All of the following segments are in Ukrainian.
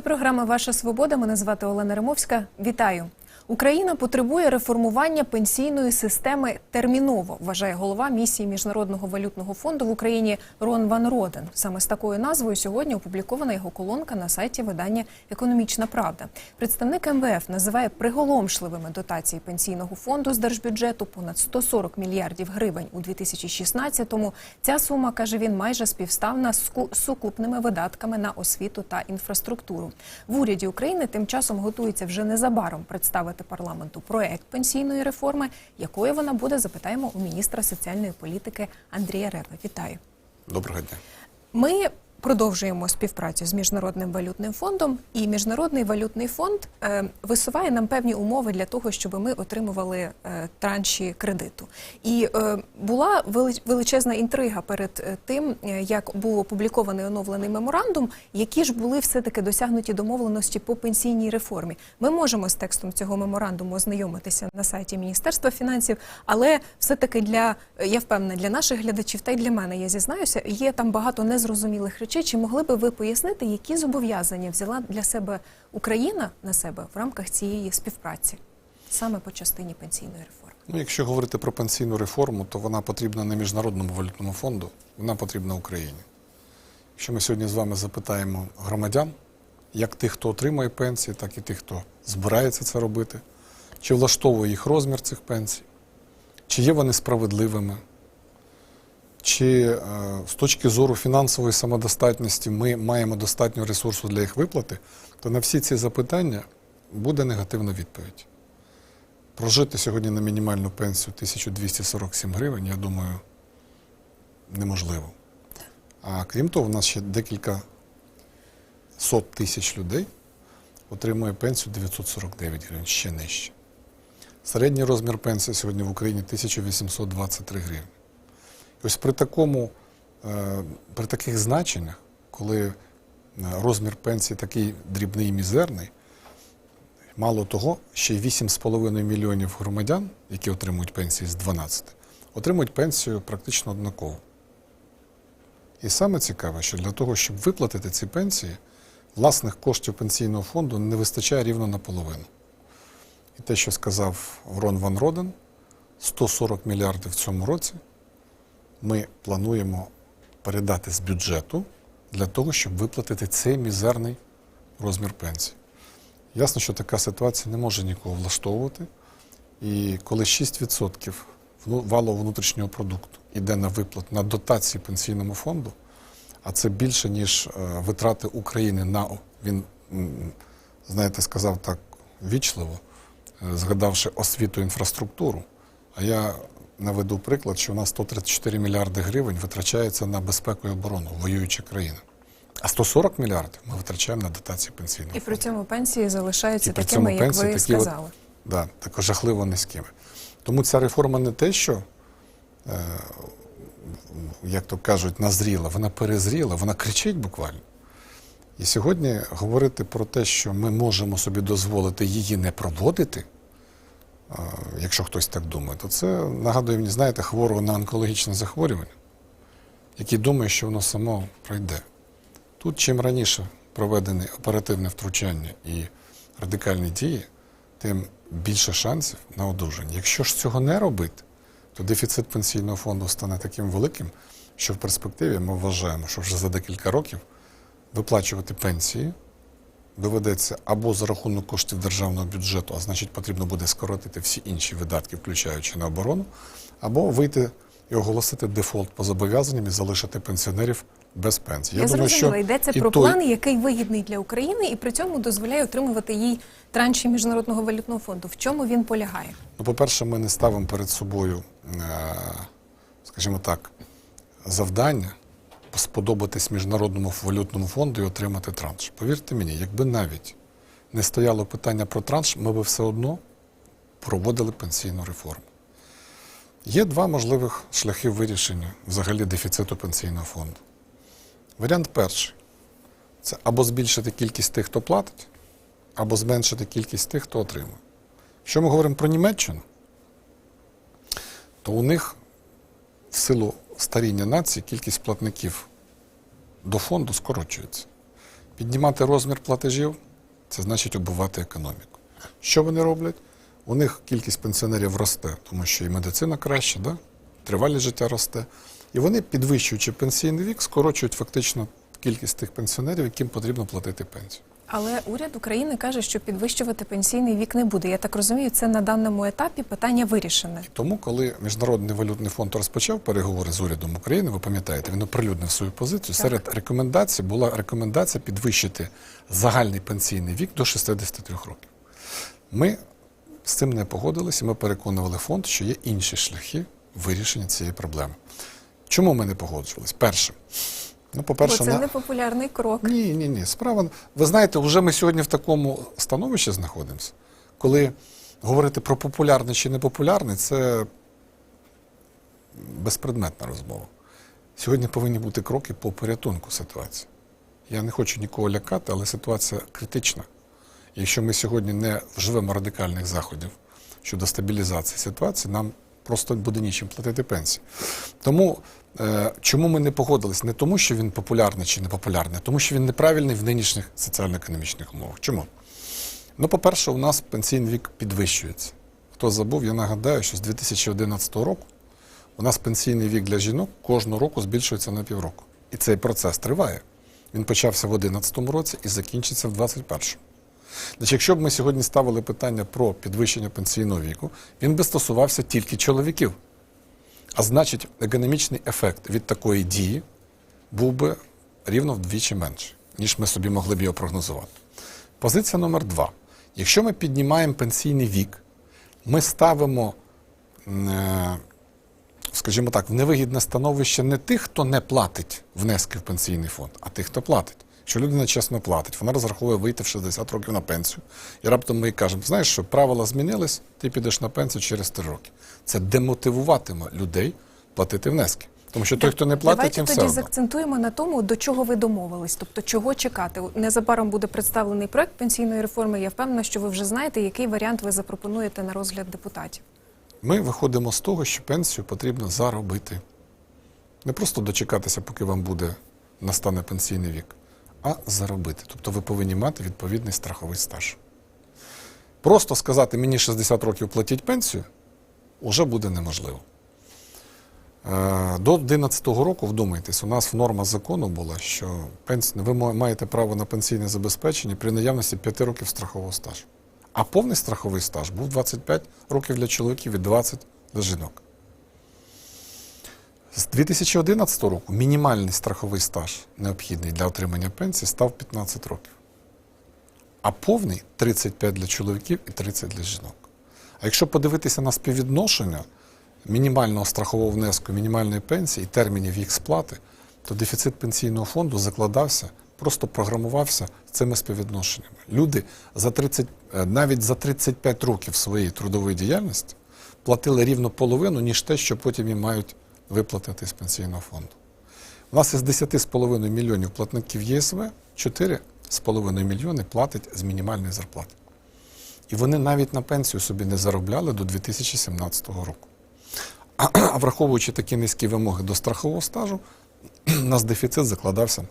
Це програма Ваша Свобода. Мене звати Олена Римовська. Вітаю. Україна потребує реформування пенсійної системи терміново, вважає голова місії Міжнародного валютного фонду в Україні Рон Ван Роден. Саме з такою назвою сьогодні опублікована його колонка на сайті видання Економічна Правда. Представник МВФ називає приголомшливими дотації пенсійного фонду з держбюджету понад 140 мільярдів гривень у 2016-му. Ця сума каже він майже співставна з сукупними видатками на освіту та інфраструктуру. В уряді України тим часом готується вже незабаром представити парламенту проект пенсійної реформи. Якою вона буде, запитаємо у міністра соціальної політики Андрія Рева. Вітаю. Доброго дня. Ми продовжуємо співпрацю з міжнародним валютним фондом, і міжнародний валютний фонд е, висуває нам певні умови для того, щоб ми отримували е, транші кредиту. І е, була величезна інтрига перед тим, як був опублікований оновлений меморандум, які ж були все таки досягнуті домовленості по пенсійній реформі. Ми можемо з текстом цього меморандуму ознайомитися на сайті Міністерства фінансів, але все таки для я впевнена, для наших глядачів та й для мене я зізнаюся, є там багато незрозумілих речей. Чи могли би ви пояснити, які зобов'язання взяла для себе Україна на себе в рамках цієї співпраці саме по частині пенсійної реформи? Ну, якщо говорити про пенсійну реформу, то вона потрібна не Міжнародному валютному фонду, вона потрібна Україні. Якщо ми сьогодні з вами запитаємо громадян, як тих, хто отримує пенсії, так і тих, хто збирається це робити, чи влаштовує їх розмір цих пенсій, чи є вони справедливими, чи е, з точки зору фінансової самодостатності ми маємо достатньо ресурсу для їх виплати, то на всі ці запитання буде негативна відповідь. Прожити сьогодні на мінімальну пенсію 1247 гривень, я думаю, неможливо. А крім того, у нас ще декілька сот тисяч людей отримує пенсію 949 гривень, ще нижче. Середній розмір пенсії сьогодні в Україні 1823 гривні. Ось при такому, е, при таких значеннях, коли е, розмір пенсії такий дрібний і мізерний, Мало того, ще й 8,5 мільйонів громадян, які отримують пенсії з 12, отримують пенсію практично однаково. І саме цікаве, що для того, щоб виплатити ці пенсії, власних коштів пенсійного фонду не вистачає рівно наполовину. І те, що сказав Рон Ван Роден, 140 мільярдів в цьому році ми плануємо передати з бюджету для того, щоб виплатити цей мізерний розмір пенсії. Ясно, що така ситуація не може нікого влаштовувати. І коли 6% вну- валового внутрішнього продукту йде на виплат на дотації пенсійному фонду, а це більше, ніж е, витрати України на він, знаєте, сказав так вічливо, е, згадавши освіту інфраструктуру. А я наведу приклад, що у нас 134 мільярди гривень витрачається на безпеку і оборону, воююча країна. А 140 мільярдів ми витрачаємо на дотації пенсійного І при цьому пенсії залишаються І такими, цьому як пенсії ви такі от- сказали. Да, також жахливо низькими. Тому ця реформа не те, що, е, як то кажуть, назріла, вона перезріла, вона кричить буквально. І сьогодні говорити про те, що ми можемо собі дозволити її не проводити, якщо хтось так думає, то це нагадує мені, знаєте, хворого на онкологічне захворювання, який думає, що воно само пройде. Тут чим раніше проведене оперативне втручання і радикальні дії, тим більше шансів на одужання. Якщо ж цього не робити, то дефіцит пенсійного фонду стане таким великим, що в перспективі ми вважаємо, що вже за декілька років виплачувати пенсії доведеться або за рахунок коштів державного бюджету, а значить потрібно буде скоротити всі інші видатки, включаючи на оборону, або вийти і оголосити дефолт по зобов'язанням і залишити пенсіонерів без пенсії. Я, зрозуміла, йдеться про той- план, який вигідний для України, і при цьому дозволяє отримувати їй транші міжнародного валютного фонду. В чому він полягає? Ну, по-перше, ми не ставимо перед собою, е, скажімо так, завдання сподобатись Міжнародному валютному фонду і отримати транш. Повірте мені, якби навіть не стояло питання про транш, ми би все одно проводили пенсійну реформу. Є два можливих шляхи вирішення взагалі дефіциту пенсійного фонду. Варіант перший це або збільшити кількість тих, хто платить, або зменшити кількість тих, хто отримує. Якщо ми говоримо про Німеччину, то у них силу старіння нації кількість платників до фонду скорочується. Піднімати розмір платежів це значить убивати економіку. Що вони роблять? У них кількість пенсіонерів росте, тому що і медицина краще, да? тривалість життя росте. І вони, підвищуючи пенсійний вік, скорочують фактично кількість тих пенсіонерів, яким потрібно платити пенсію. Але уряд України каже, що підвищувати пенсійний вік не буде. Я так розумію, це на даному етапі питання вирішене. Тому, коли Міжнародний валютний фонд розпочав переговори з урядом України, ви пам'ятаєте, він оприлюднив свою позицію. Так. Серед рекомендацій була рекомендація підвищити загальний пенсійний вік до 63 років. Ми з цим не погодилися. Ми переконували фонд, що є інші шляхи вирішення цієї проблеми. Чому ми не погоджувалися? Перше, ну, по-перше, це на... непопулярний крок. Ні, ні, ні. Справа. Ви знаєте, вже ми сьогодні в такому становищі знаходимося, коли говорити про популярне чи непопулярне, це безпредметна розмова. Сьогодні повинні бути кроки по порятунку ситуації. Я не хочу нікого лякати, але ситуація критична. Якщо ми сьогодні не вживемо радикальних заходів щодо стабілізації ситуації, нам просто буде нічим платити пенсії. Тому е, чому ми не погодились? Не тому, що він популярний чи не популярний, а тому що він неправильний в нинішніх соціально-економічних умовах. Чому? Ну, по-перше, у нас пенсійний вік підвищується. Хто забув, я нагадаю, що з 2011 року у нас пенсійний вік для жінок кожного року збільшується на півроку. І цей процес триває. Він почався в 2011 році і закінчиться в 2021. Значить, якщо б ми сьогодні ставили питання про підвищення пенсійного віку, він би стосувався тільки чоловіків. А значить, економічний ефект від такої дії був би рівно вдвічі менший, ніж ми собі могли б його прогнозувати. Позиція номер два. Якщо ми піднімаємо пенсійний вік, ми ставимо, е, скажімо так, в невигідне становище не тих, хто не платить внески в пенсійний фонд, а тих, хто платить. Що людина чесно платить, вона розраховує вийти в 60 років на пенсію. І раптом ми їй кажемо, знаєш, що правила змінились, ти підеш на пенсію через 3 роки. Це демотивуватиме людей платити внески. Тому що той, хто не платить, Давайте їм все тоді одно. заакцентуємо на тому, до чого ви домовились, тобто чого чекати. Незабаром буде представлений проект пенсійної реформи. Я впевнена, що ви вже знаєте, який варіант ви запропонуєте на розгляд депутатів. Ми виходимо з того, що пенсію потрібно заробити. Не просто дочекатися, поки вам буде настане пенсійний вік, а заробити. Тобто ви повинні мати відповідний страховий стаж. Просто сказати мені 60 років платіть пенсію вже буде неможливо. Е, До 2011 року, вдумайтесь, у нас норма закону була, що ви маєте право на пенсійне забезпечення при наявності 5 років страхового стажу. А повний страховий стаж був 25 років для чоловіків і 20 для жінок. З 2011 року мінімальний страховий стаж, необхідний для отримання пенсії, став 15 років. А повний 35 для чоловіків і 30 для жінок. А якщо подивитися на співвідношення мінімального страхового внеску, мінімальної пенсії і термінів їх сплати, то дефіцит пенсійного фонду закладався, просто програмувався цими співвідношеннями. Люди за 30, е, навіть за 35 років своєї трудової діяльності платили рівно половину, ніж те, що потім їм мають виплатити з пенсійного фонду. У нас із 10,5 мільйонів платників ЄСВ 4,5 мільйони платять з мінімальної зарплати. І вони навіть на пенсію собі не заробляли до 2017 року. А враховуючи такі низькі вимоги до страхового стажу, у нас дефіцит закладався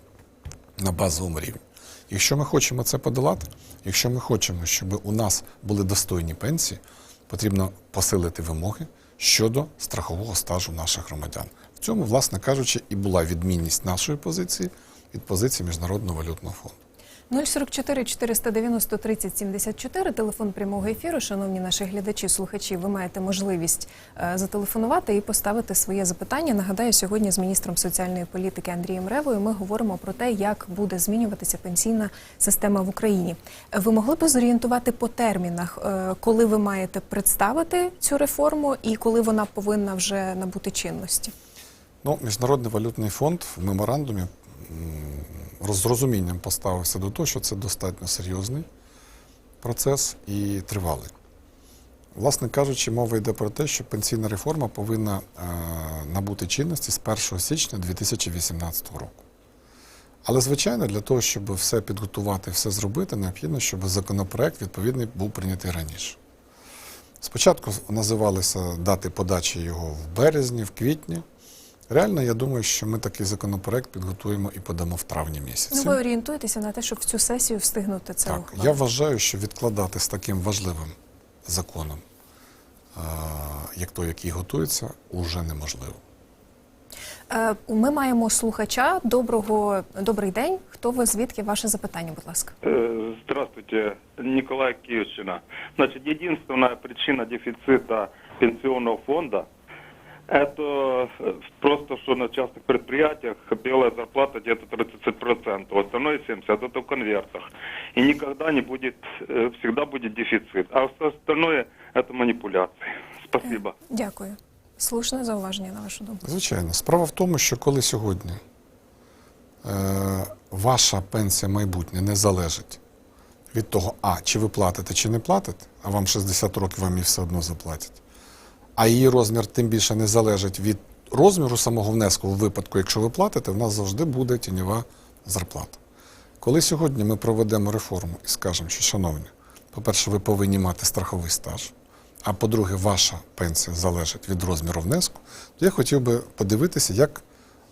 на базовому рівні. Якщо ми хочемо це подолати, якщо ми хочемо, щоб у нас були достойні пенсії, потрібно посилити вимоги щодо страхового стажу наших громадян. В цьому, власне кажучи, і була відмінність нашої позиції від позиції Міжнародного валютного фонду. 044 490 30 74, телефон прямого ефіру. Шановні наші глядачі, слухачі, ви маєте можливість е, зателефонувати і поставити своє запитання. Нагадаю, сьогодні з міністром соціальної політики Андрієм Ревою ми говоримо про те, як буде змінюватися пенсійна система в Україні. Ви могли б зорієнтувати по термінах, е, коли ви маєте представити цю реформу і коли вона повинна вже набути чинності? Ну, Міжнародний валютний фонд в меморандумі з розумінням поставився до того, що це достатньо серйозний процес і тривалий. Власне кажучи, мова йде про те, що пенсійна реформа повинна е, набути чинності з 1 січня 2018 року. Але, звичайно, для того, щоб все підготувати, все зробити, необхідно, щоб законопроект відповідний був прийнятий раніше. Спочатку називалися дати подачі його в березні, в квітні, Реально, я думаю, що ми такий законопроект підготуємо і подамо в травні місяці. Ну, ви орієнтуєтеся на те, щоб в цю сесію встигнути це Так, ухвалити? я вважаю, що відкладати з таким важливим законом, як той, який готується, уже неможливо. Е, Ми маємо слухача. Доброго добрий день. Хто ви? Звідки ваше запитання? Будь ласка. Э, Здравствуйте, Николай Киевщина. Значит, единственная причина дефицита пенсионного фонда это э, просто, что на частных предприятиях белая зарплата где-то 30%, остальное 70% это в конвертах. И никогда не будет, э, всегда будет дефицит. А все остальное это манипуляции. Спасибо. Дякую. Слушне зауваження на вашу думку. Звичайно, справа в тому, що коли сьогодні е, ваша пенсія майбутнє не залежить від того, а чи ви платите, чи не платите, а вам 60 років вам її все одно заплатять. А її розмір тим більше не залежить від розміру самого внеску в випадку, якщо ви платите, в нас завжди буде тіньова зарплата. Коли сьогодні ми проведемо реформу і скажемо, що, шановні, по-перше, ви повинні мати страховий стаж, а по-друге, ваша пенсія залежить від розміру внеску, то я хотів би подивитися, як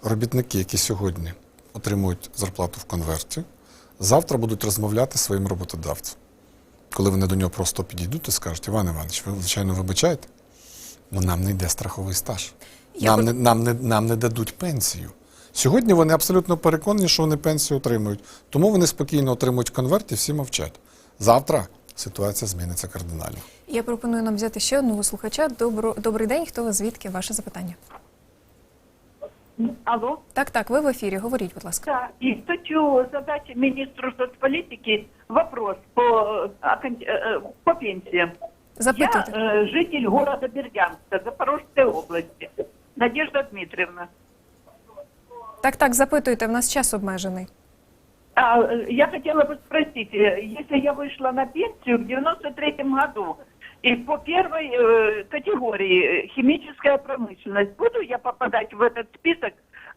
робітники, які сьогодні отримують зарплату в конверті, завтра будуть розмовляти зі своїм роботодавцем. Коли вони до нього просто підійдуть і скажуть, Іван Іванович, ви, звичайно, вибачаєте, але нам не йде страховий стаж. Я Нам би- не, нам, не, нам не дадуть пенсію. Сьогодні вони абсолютно переконані, що вони пенсію отримують. Тому вони спокійно отримують конверт і всі мовчать. Завтра ситуація зміниться кардинально. Я пропоную нам взяти ще одного слухача. Добро, добрий день. Хто ви? Звідки? Ваше запитання? Алло. Так, так, ви в ефірі. Говоріть, будь ласка. Да, и хочу задать министру соцполитики вопрос по, э, окон- э, э, по пенсиям. Запитуйте. Я э, житель города Бердянска, Запорожской области. Надежда Дмитриевна. Так, так, запитуйте. В нас час обмежений. А, э, я хотела бы спросить, э, если я вышла на пенсию в 93 году, и по первой э, категории э, химическая промышленность, буду я попадать в этот список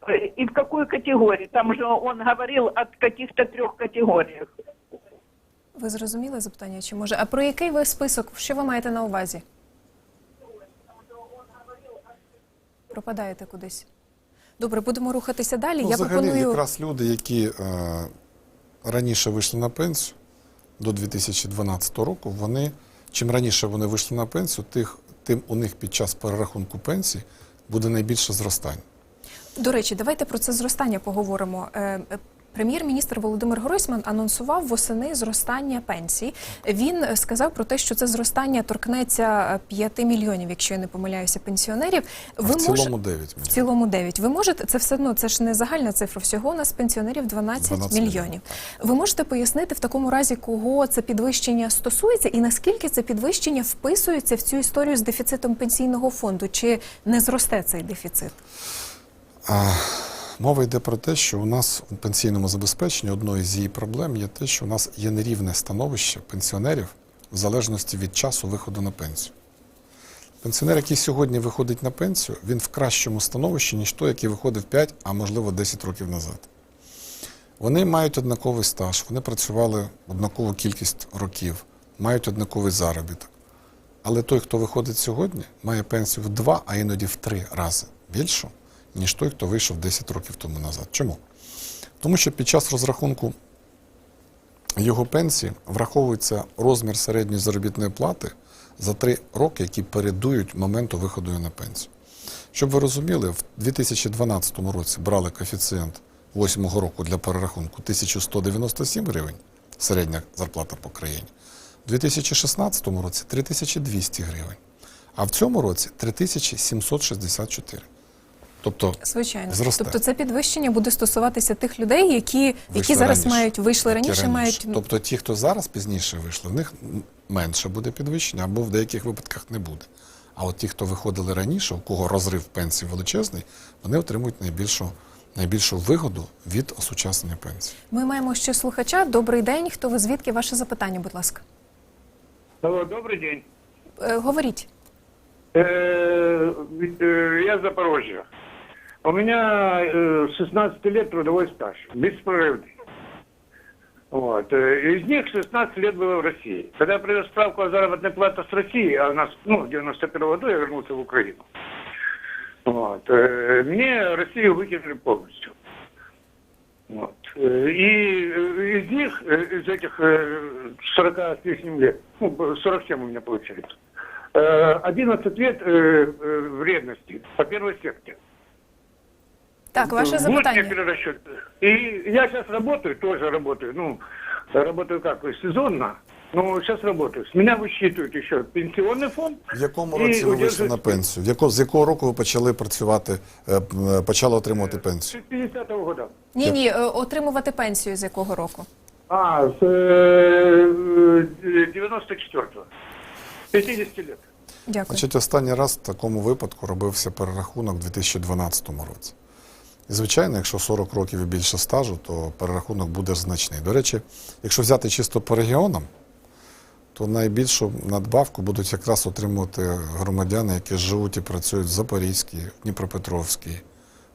э, и в какую категорию? Там же он говорил о каких-то трех категориях. Ви зрозуміли запитання? Чи може? А про який ви список? Що ви маєте на увазі? Пропадаєте кудись. Добре, будемо рухатися далі. Ну, Я взагалі, пропоную. якраз люди, які е, раніше вийшли на пенсію до 2012 року, вони чим раніше вони вийшли на пенсію, тих, тим у них під час перерахунку пенсії буде найбільше зростання. До речі, давайте про це зростання поговоримо. Е, Прем'єр-міністр Володимир Гройсман анонсував восени зростання пенсій. Він е, сказав про те, що це зростання торкнеться е, 5 мільйонів, якщо я не помиляюся, пенсіонерів. А в цілому 9 В цілому 9. Ви можете, це все одно, це ж не загальна цифра. Всього у нас пенсіонерів 12, 12 мільйонів. мільйонів. Ви можете пояснити в такому разі, кого це підвищення стосується, і наскільки це підвищення вписується в цю історію з дефіцитом пенсійного фонду? Чи не зросте цей дефіцит? А, мова йде про те, що у нас у пенсійному забезпеченні одною з її проблем є те, що у нас є нерівне становище пенсіонерів в залежності від часу виходу на пенсію. Пенсіонер, який сьогодні виходить на пенсію, він в кращому становищі, ніж той, який виходив 5, а можливо 10 років назад. Вони мають однаковий стаж, вони працювали однакову кількість років, мають однаковий заробіток. Але той, хто виходить сьогодні, має пенсію в два, а іноді в три рази більшу, ніж той, хто вийшов 10 років тому назад. Чому? Тому що під час розрахунку його пенсії враховується розмір середньої заробітної плати за три роки, які передують моменту виходу на пенсію. Щоб ви розуміли, в 2012 році брали коефіцієнт 8 року для перерахунку 1197 гривень, середня зарплата по країні. У 2016 році 3200 гривень, а в цьому році 3764. Тобто Звичайно, Зросте. тобто це підвищення буде стосуватися тих людей, які, які вийшли зараз раніше. мають вийшли Які раніше, мають Тобто ті, хто зараз пізніше вийшли, в них менше буде підвищення, або в деяких випадках не буде. А от ті, хто виходили раніше, у кого розрив пенсії величезний, вони отримують найбільшу, найбільшу вигоду від осучаснення пенсії. Ми маємо ще слухача. Добрий день. Хто ви звідки? Ваше запитання, будь ласка. Алло, добрый день. Е, говоріть. Э, э, Я из Запорожья. У меня э, 16 лет трудовой стаж, беспрерывный. Вот. э, Из них 16 лет было в России. Когда я привез справку о заработной плате с России, а у нас, ну, в 91 году я вернулся в Украину, Вот. Э, Мне Россию выкинули полностью. Вот. Э, И э, из них, э, из этих э, 40 с лишним лет, ну, 47 у меня получается, э, 11 лет э, э, вредности по первой секте. Так, ваше Вот мне запитання. перерасчет. И я сейчас работаю, тоже работаю, ну, работаю как, сезонно, но сейчас работаю. С меня высчитывают еще пенсионный фонд. В якому і році ви вийшли удержують- на пенсію? В яко, з якого року ви почали працювати, е, п- е, почали отримувати пенсію? С 50-го года. Ні, ні, е, отримувати пенсію з якого року? А, с э, 94-го. 50 лет. Дякую. Значить, останній раз в такому випадку робився перерахунок у 2012 році. І, звичайно, якщо 40 років і більше стажу, то перерахунок буде значний. До речі, якщо взяти чисто по регіонам, то найбільшу надбавку будуть якраз отримувати громадяни, які живуть і працюють в Запорізькій, в Дніпропетровській,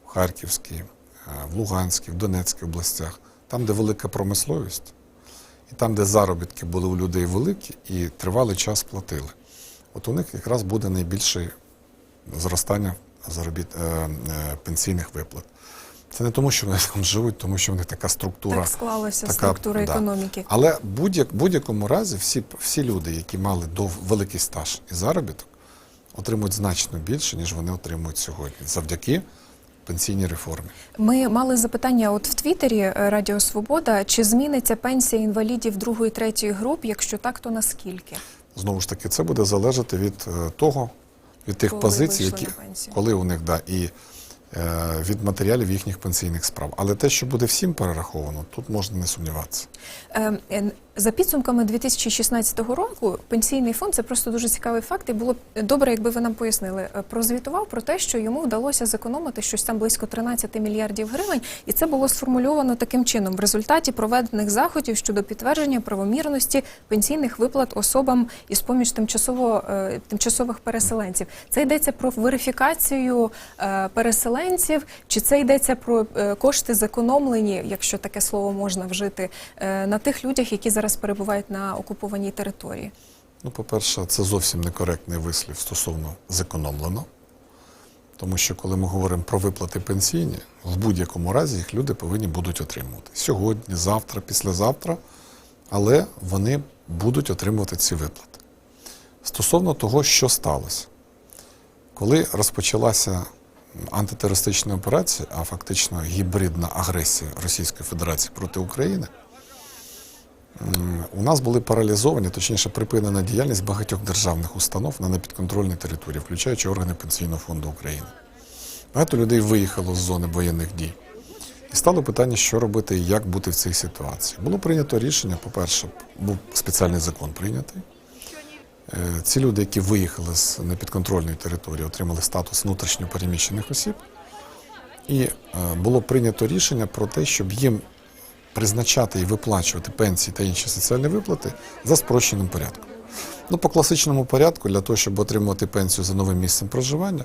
в Харківській, е, в Луганській, в Донецькій областях, там, де велика промисловість, і там, де заробітки були у людей великі і тривалий час платили. От у них якраз буде найбільше зростання заробіт, е, е, пенсійних виплат. Це не тому, що вони там живуть, тому що в них така структура. Так склалася така, структура да. економіки. Але в будь-як, будь-якому разі всі, всі люди, які мали до великий стаж і заробіток, отримують значно більше, ніж вони отримують сьогодні, завдяки пенсійній реформі. Ми мали запитання от в Твіттері е, Радіо Свобода, чи зміниться пенсія інвалідів другої третьої груп? Якщо так, то наскільки? Знову ж таки, це буде залежати від е, того, від тих Коли позицій, які коли у них да, і від матеріалів їхніх пенсійних справ. Але те, що буде всім перераховано, тут можна не сумніватися. За підсумками 2016 року пенсійний фонд це просто дуже цікавий факт. І було б добре, якби ви нам пояснили. е, Прозвітував про те, що йому вдалося зекономити щось там близько 13 мільярдів гривень, і це було сформульовано таким чином в результаті проведених заходів щодо підтвердження правомірності пенсійних виплат особам із поміж тимчасово е, тимчасових переселенців. Це йдеться про верифікацію е, переселенців, чи це йдеться про кошти зекономлені, якщо таке слово можна вжити, на тих людях, які зараз перебувають на окупованій території. Ну, по-перше, це зовсім некоректний вислів стосовно зекономлено. Тому що коли ми говоримо про виплати пенсійні, в будь-якому разі їх люди повинні будуть отримувати сьогодні, завтра, післязавтра, але вони будуть отримувати ці виплати. Стосовно того, що сталося, коли розпочалася антитерористична операція, а фактично гібридна агресія Російської Федерації проти України, у нас були паралізовані, точніше, припинена діяльність багатьох державних установ на непідконтрольній території, включаючи органи Пенсійного фонду України. Багато людей виїхало з зони воєнних дій. І стало питання, що робити і як бути в цій ситуації. Було прийнято рішення, по-перше, був спеціальний закон прийнятий. Е, Ці люди, які виїхали з непідконтрольної території, отримали статус внутрішньо переміщених осіб. І е, було прийнято рішення про те, щоб їм призначати і виплачувати пенсії та інші соціальні виплати за спрощеним порядком. Ну, по класичному порядку, для того, щоб отримувати пенсію за новим місцем проживання,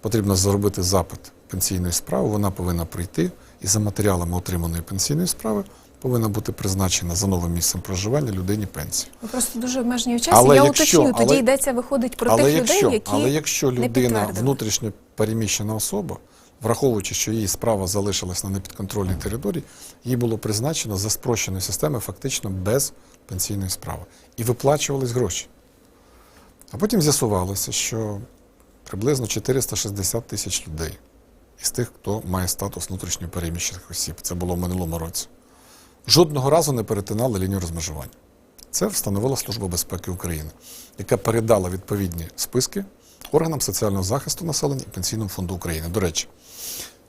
потрібно зробити запит пенсійної справи. Вона повинна прийти і за матеріалами отриманої пенсійної справи повинна бути призначена за новим місцем проживання людині пенсія. Ви просто дуже обмежені в часі. Але Я якщо- уточню, тоді але- йдеться виходить про але тих якщо, людей, які але якщо людина підтвердили. внутрішньо переміщена особа, враховуючи, що її справа залишилась на непідконтрольній території, їй було призначено за спрощеною системою фактично без пенсійної справи. І виплачувались гроші. А потім з'ясувалося, що приблизно 460 тисяч людей із тих, хто має статус внутрішньо переміщених осіб. Це було в минулому році. Жодного разу не перетинали лінію розмежування. Це встановила Служба безпеки України, яка передала відповідні списки органам соціального захисту населення і Пенсійному фонду України. До речі,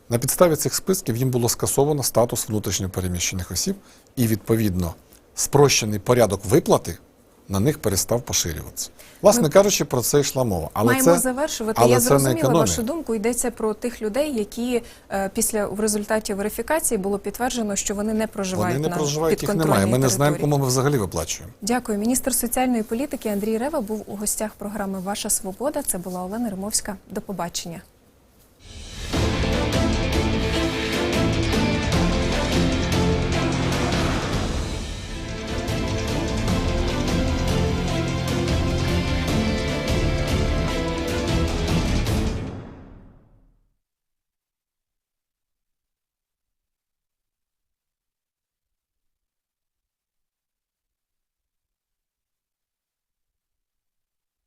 на підставі цих списків їм було скасовано статус внутрішньо переміщених осіб, і відповідно спрощений порядок виплати на них перестав поширюватися. Власне Ми кажучи, про це йшла мова. Але Маємо це, завершувати. але Я це зрозуміла вашу думку. Йдеться про тих людей, які е, після в результаті верифікації було підтверджено, що вони не проживають Вони не на проживають, їх немає. Ми не знаємо, кому ми взагалі виплачуємо. Дякую. Міністр соціальної політики Андрій Рева був у гостях програми Ваша Свобода. Це була Олена Римовська. До побачення.